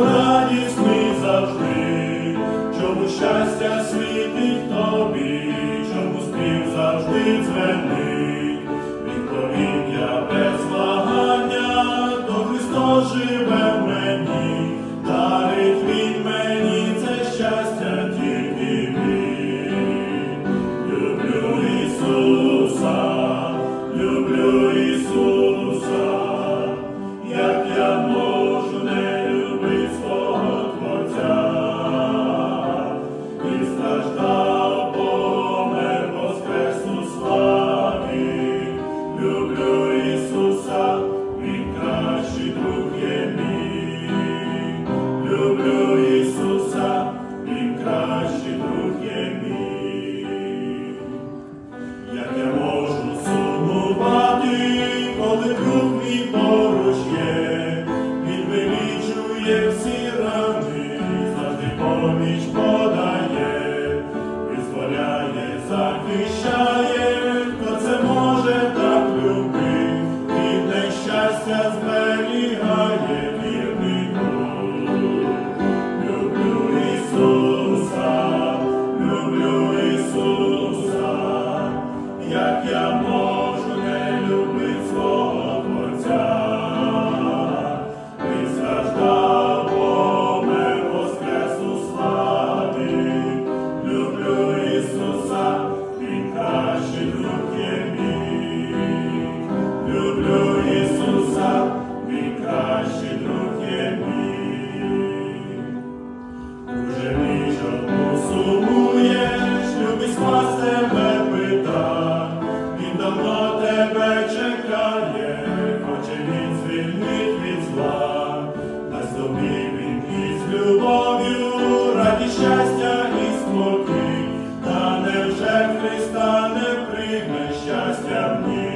радість ми завжди, чому щастя світ. ради, коли друг мій поруч є, всі рани, завжди поміч подає, визволяє, захищає, хто це може так любить, від нещастя. тебе чекає, хоче він звільнить від зла, на собі він із любов'ю, раді щастя і спокій, та невже Христа не прийме щастя в ній.